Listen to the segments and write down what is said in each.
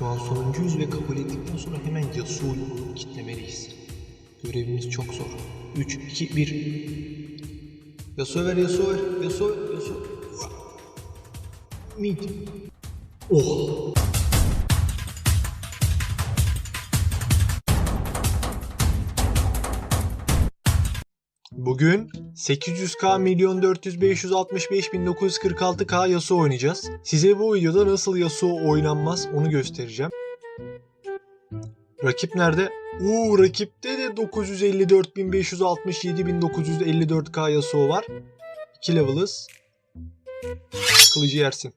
Şu an sonuncuyuz ve kabul ettikten sonra hemen Yasuo'yu kitlemeliyiz. Görevimiz çok zor. 3, 2, 1. Yasuo ver, Yasuo ver, Yasuo ver, Yasuo. Mid. Oh. Bugün 800k milyon 400 565 1946k Yasuo oynayacağız. Size bu videoda nasıl Yasuo oynanmaz onu göstereceğim. Rakip nerede? Uuu rakipte de 954 567 1954k Yasuo var. 2 level'ız. Kılıcı yersin.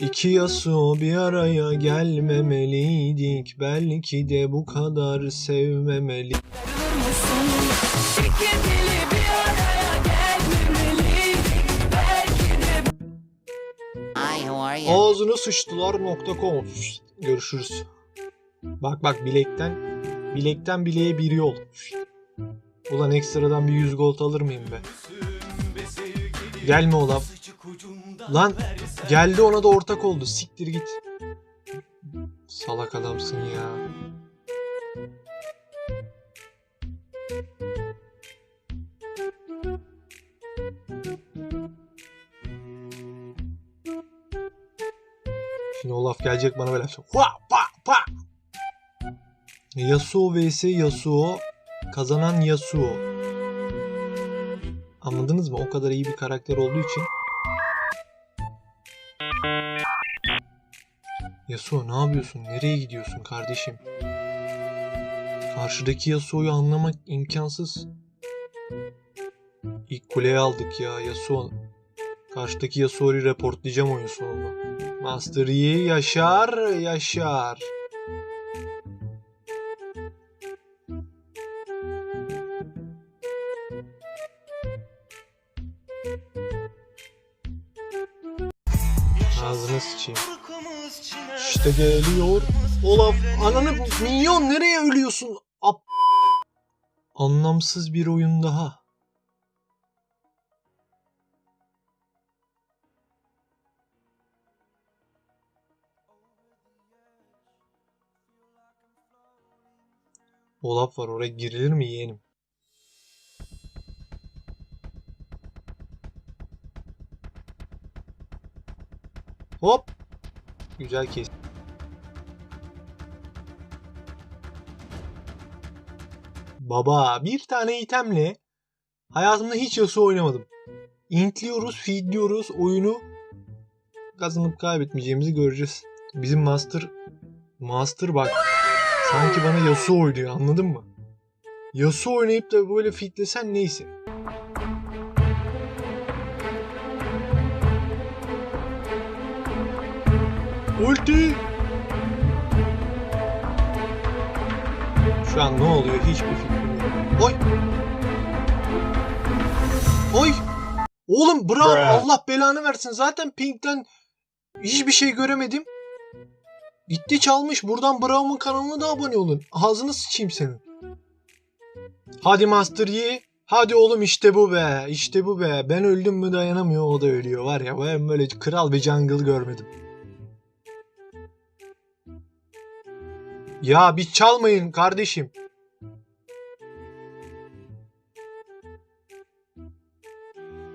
İki Yasuo bir araya gelmemeliydik. Belki de bu kadar sevmemeli. Tüketili Ağzına sıçtılar.com Görüşürüz. Bak bak bilekten bilekten bileğe bir yol. Ulan ekstradan bir 100 gold alır mıyım be? Gelme Olaf. Lan geldi ona da ortak oldu. Siktir git. Salak adamsın ya. Şimdi Olaf gelecek bana böyle yapacak. Hua, pa, pa. Yasuo vs Yasuo. Kazanan Yasuo. Anladınız mı? O kadar iyi bir karakter olduğu için. Yasuo ne yapıyorsun? Nereye gidiyorsun kardeşim? Karşıdaki Yasuo'yu anlamak imkansız. İlk kuleyi aldık ya Yasuo. Karşıdaki Yasuo'yu reportlayacağım oyun sonunda. Master Yi yaşar yaşar. Ağzına sıçayım. İşte geliyor. Olaf ananı minyon nereye ölüyorsun? Ap Anlamsız bir oyun daha. Olaf var oraya girilir mi yeğenim? Hop. Güzel kes. Baba bir tane itemle hayatımda hiç Yasuo oynamadım. Intliyoruz, feedliyoruz oyunu kazanıp kaybetmeyeceğimizi göreceğiz. Bizim master master bak sanki bana Yasuo oynuyor anladın mı? Yasuo oynayıp da böyle fitlesen neyse. Ulti! Şu an ne oluyor hiçbir fikrim yok. Oy! Oy! Oğlum bravo Allah belanı versin. Zaten Pink'ten hiçbir şey göremedim. Gitti çalmış. Buradan Bravo'nun kanalına da abone olun. Ağzını sıçayım senin. Hadi Master Yi. Hadi oğlum işte bu be. İşte bu be. Ben öldüm mü dayanamıyor o da ölüyor. Var ya ben böyle kral bir jungle görmedim. Ya bir çalmayın kardeşim.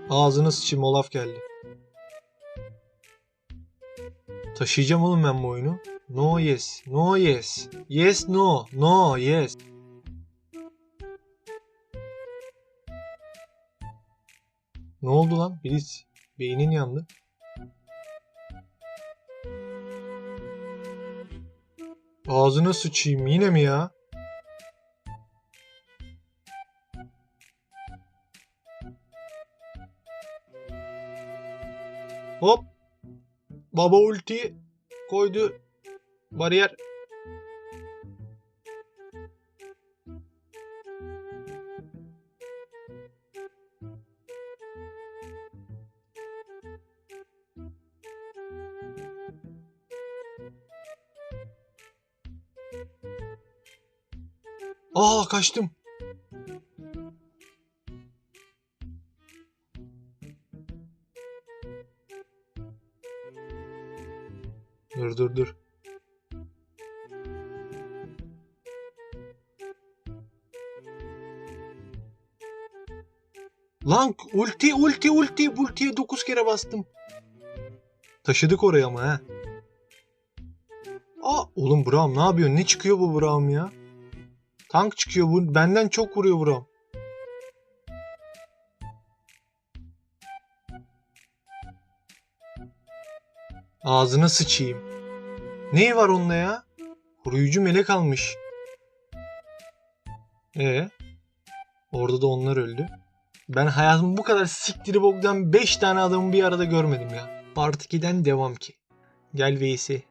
Ağzına sıçayım Olaf geldi. Taşıyacağım oğlum ben bu oyunu. No yes. No yes. Yes no. No yes. Ne oldu lan? Birisi beynin yandı. Ağzına sıçayım yine mi ya? Hop. Baba ulti koydu. Bariyer. Aa kaçtım. Dur dur dur. Lan ulti ulti ulti ultiye 9 kere bastım. Taşıdık oraya ama ha. Aa oğlum Braum ne yapıyor? Ne çıkıyor bu Braum ya? Tank çıkıyor bu. Benden çok vuruyor Braum. Ağzına sıçayım. Neyi var onunla ya? Koruyucu melek almış. E Orada da onlar öldü. Ben hayatımda bu kadar siktiri boktan 5 tane adamı bir arada görmedim ya. Part 2'den devam ki. Gel Veysi.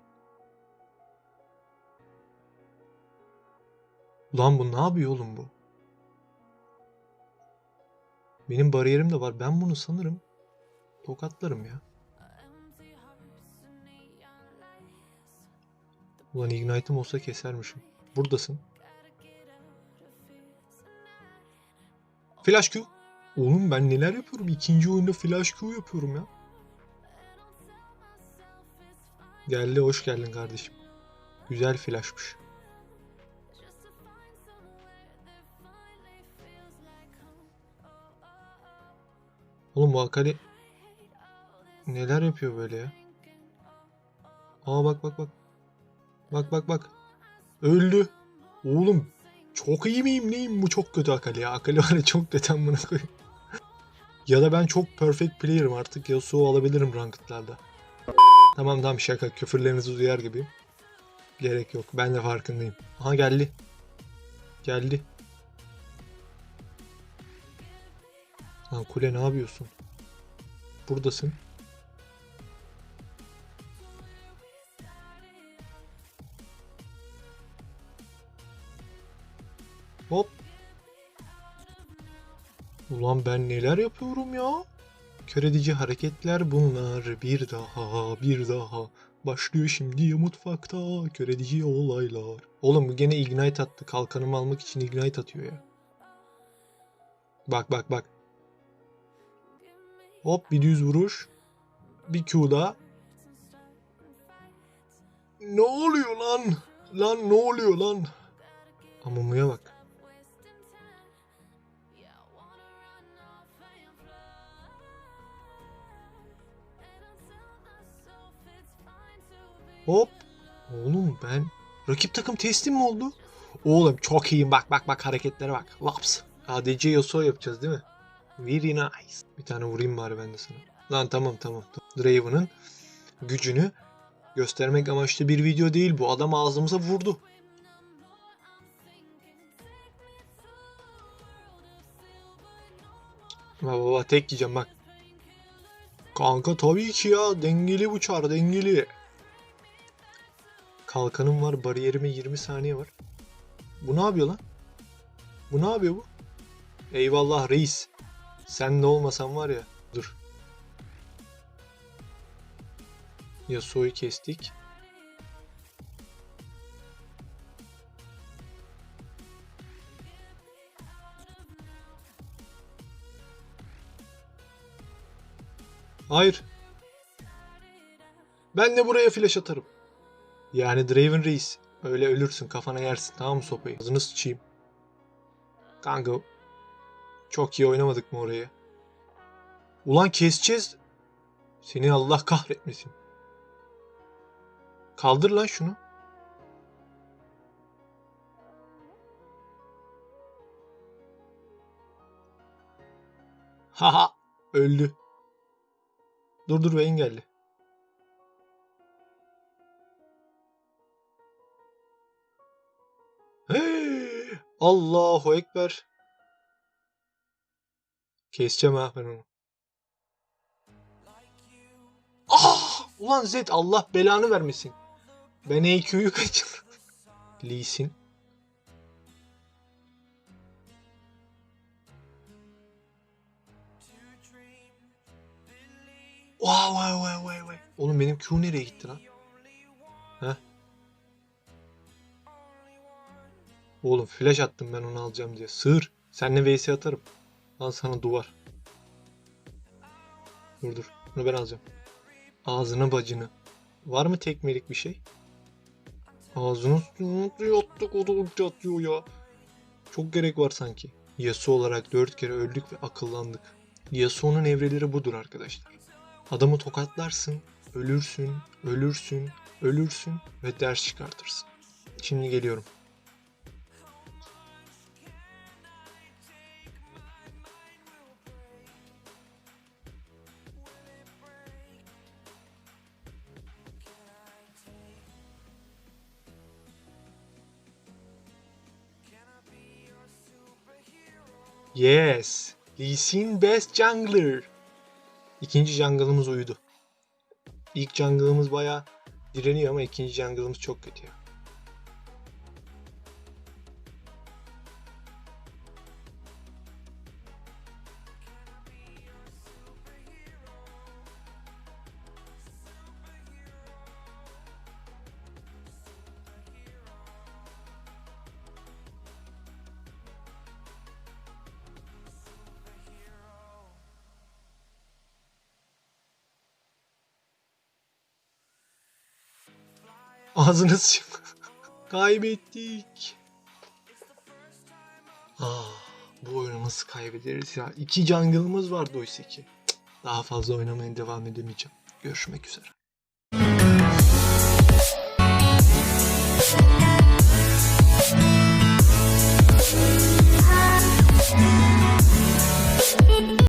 Ulan bu ne yapıyor oğlum bu? Benim bariyerim de var. Ben bunu sanırım tokatlarım ya. Ulan Ignite'ım olsa kesermişim. Buradasın. Flash Q. Oğlum ben neler yapıyorum? İkinci oyunda Flash Q yapıyorum ya. Geldi hoş geldin kardeşim. Güzel flashmış. Oğlum bu Akali neler yapıyor böyle ya? Aa bak bak bak. Bak bak bak. Öldü. Oğlum çok iyi miyim neyim bu çok kötü Akali ya. Akali var ya çok kötü amına koyayım. Ya da ben çok perfect player'ım artık Yasuo alabilirim ranked'larda. Tamam tamam şaka küfürlerinizi duyar gibiyim. Gerek yok ben de farkındayım. Aha geldi. Geldi. Lan kule ne yapıyorsun? Buradasın. Hop. Ulan ben neler yapıyorum ya? Kör edici hareketler bunlar. Bir daha, bir daha. Başlıyor şimdi mutfakta kör edici olaylar. Oğlum bu gene ignite attı. Kalkanımı almak için ignite atıyor ya. Bak bak bak. Hop bir düz vuruş. Bir Q daha. Ne oluyor lan? Lan ne oluyor lan? Amumuya bak. Hop. Oğlum ben rakip takım teslim mi oldu? Oğlum çok iyiyim bak bak bak hareketlere bak. Laps. ADC Yasuo yapacağız değil mi? Very nice. Bir tane vurayım bari ben de sana. Lan tamam tamam. Draven'ın gücünü göstermek amaçlı bir video değil bu. Adam ağzımıza vurdu. Baba baba tek yiyeceğim bak. Kanka tabii ki ya dengeli bu çar dengeli. Kalkanım var bariyerime 20 saniye var. Bu ne yapıyor lan? Bu ne yapıyor bu? Eyvallah reis. Sen de olmasan var ya. Dur. Yasuo'yu kestik. Hayır. Ben de buraya flash atarım. Yani Draven Reis. Öyle ölürsün kafana yersin tamam mı sopayı? Ağzını sıçayım. Kanka. Çok iyi oynamadık mı orayı? Ulan keseceğiz. Seni Allah kahretmesin. Kaldır lan şunu. Haha öldü. Dur dur ve engelli. Allahu Ekber. Keseceğim ha ben onu. Ah! Ulan Zed Allah belanı vermesin. Ben EQ'yu kaçırdım. Lee Sin. Vay vay vay vay vay. Oğlum benim Q nereye gitti lan? Heh. Oğlum flash attım ben onu alacağım diye. Sığır. Senle vs atarım. Al sana duvar. Dur dur. Bunu ben alacağım. Ağzını bacını. Var mı tekmelik bir şey? Ağzını yattık o da ulti atıyor ya. Çok gerek var sanki. Yasuo olarak dört kere öldük ve akıllandık. Yasuo'nun evreleri budur arkadaşlar. Adamı tokatlarsın, ölürsün, ölürsün, ölürsün ve ders çıkartırsın. Şimdi geliyorum. Yes. Lee Sin best jungler. İkinci jungle'ımız uyudu. İlk jungle'ımız baya direniyor ama ikinci jungle'ımız çok kötü ya. Ağzını sıçın. Kaybettik. Ah, bu oyunu nasıl kaybederiz ya? İki jungle'ımız vardı oysa ki. Daha fazla oynamaya devam edemeyeceğim. Görüşmek üzere.